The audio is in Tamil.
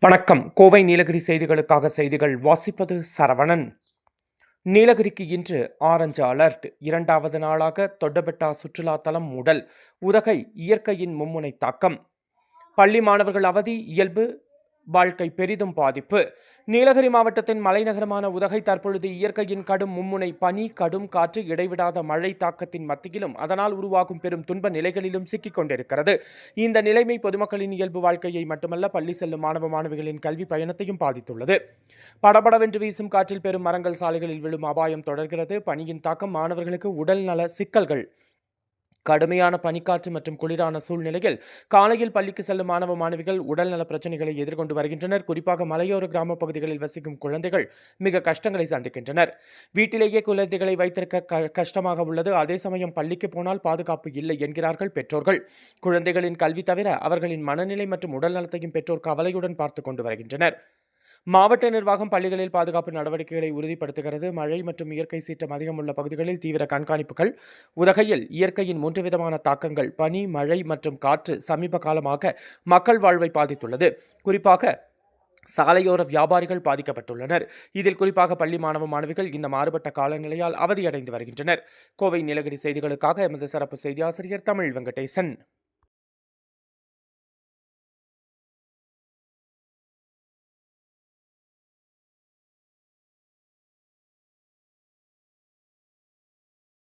வணக்கம். கோவை நீலகிரி செய்திகளுக்காக செய்திகள் வாசிப்பது சரவணன். நீலகிரிக்கு இன்று ஆரஞ்சு அலர்ட். இரண்டாவது நாளாக தொட்டபெட்டா சுற்றுலா தலம் மூடல் உதகை இயற்கையின் மும்முனை தாக்கம். பள்ளி மாணவர்கள் அவதி இயல்பு வாழ்க்கை பெரிதும் பாதிப்பு. நீலகிரி மாவட்டத்தின் மலைநகரமான உதகை தற்பொழுது இயற்கையின் கடும் மும்முனை பனி கடும் காற்று இடைவிடாத மழை தாக்கத்தின் மத்தியிலும் அதனால் உருவாகும் பெரும் துன்ப நிலைகளிலும் சிக்கிக் கொண்டிருக்கிறது. இந்த நிலைமை பொதுமக்களின் இயல்பு வாழ்க்கையை மட்டுமல்ல பள்ளி செல்லும் மாணவ மாணவிகளின் கல்வி பயணத்தையும் பாதித்துள்ளது. படபடவென்று வீசும் காற்றில் பெரும் மரங்கள் சாலைகளில் விழும் அபாயம் தொடர்கிறது. பனியின் தாக்கம் மாணவர்களுக்கு உடல்நல சிக்கல்கள் கடுமையான பனிக்காற்று மற்றும் குளிரான சூழ்நிலையில் காலையில் பள்ளிக்கு செல்லும் மாணவ மாணவிகள் உடல்நல பிரச்சனைகளை எதிர்கொண்டு வருகின்றனர். குறிப்பாக மலையோர கிராம பகுதிகளில் வசிக்கும் குழந்தைகள் மிக கஷ்டங்களை சந்திக்கின்றனர். வீட்டிலேயே குழந்தைகளை வைத்திருக்க க- கஷ்டமாக உள்ளது. அதே சமயம் பள்ளிக்கு போனால் பாதுகாப்பு இல்லை என்கிறார்கள் பெற்றோர்கள். குழந்தைகளின் கல்வி தவிர அவர்களின் மனநிலை மற்றும் உடல் நலத்தையும் பெற்றோர் கவலையுடன் பார்த்து கொண்டு வருகின்றனர். மாவட்ட நிர்வாகம் பள்ளிகளில் பாதுகாப்பு நடவடிக்கைகளை உறுதிப்படுத்துகிறது. மழை மற்றும் இயற்கை சீற்றம் அதிகம் உள்ள பகுதிகளில் தீவிர கண்காணிப்புகள் உதகையில் இயற்கையின் மூன்று விதமான தாக்கங்கள் பனி மழை மற்றும் காற்று சமீப காலமாக மக்கள் வாழ்வை பாதித்துள்ளது. குறிப்பாக சாலையோர வியாபாரிகள் பாதிக்கப்பட்டுள்ளனர். இதில் குறிப்பாக பள்ளி மாணவ மாணவிகள் இந்த மாறுபட்ட காலநிலையால் அவதியடைந்து வருகின்றனர். கோவை நீலகிரி செய்திகளுக்காக எமது சிறப்பு செய்தி ஆசிரியர் தமிழ் வெங்கடேசன்.